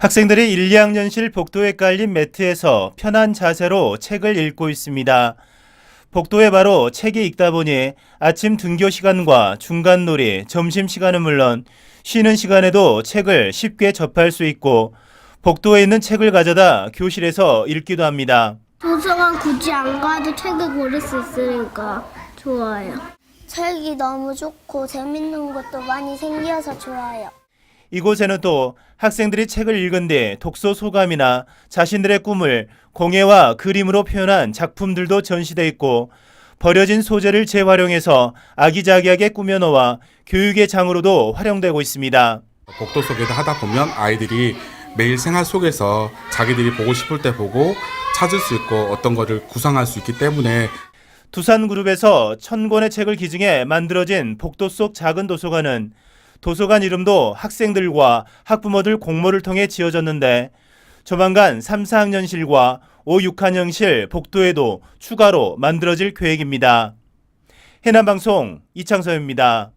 학생들이 1, 2학년실 복도에 깔린 매트에서 편한 자세로 책을 읽고 있습니다. 복도에 바로 책이 읽다 보니 아침 등교 시간과 중간 놀이, 점심 시간은 물론 쉬는 시간에도 책을 쉽게 접할 수 있고 복도에 있는 책을 가져다 교실에서 읽기도 합니다. 도서관 굳이 안 가도 책을 고를 수 있으니까 좋아요. 책이 너무 좋고 재밌는 것도 많이 생겨서 좋아요. 이곳에는 또 학생들이 책을 읽은 뒤 독서 소감이나 자신들의 꿈을 공예와 그림으로 표현한 작품들도 전시돼 있고 버려진 소재를 재활용해서 아기자기하게 꾸며놓아 교육의 장으로도 활용되고 있습니다. 복도 속에서 하다 보면 아이들이 매일 생활 속에서 자기들이 보고 싶을 때 보고 찾을 수 있고 어떤 거를 구상할 수 있기 때문에 두산그룹에서 천 권의 책을 기증해 만들어진 복도 속 작은 도서관은 도서관 이름도 학생들과 학부모들 공모를 통해 지어졌는데 조만간 3, 4학년실과 5, 6학년실 복도에도 추가로 만들어질 계획입니다. 해남방송 이창서입니다.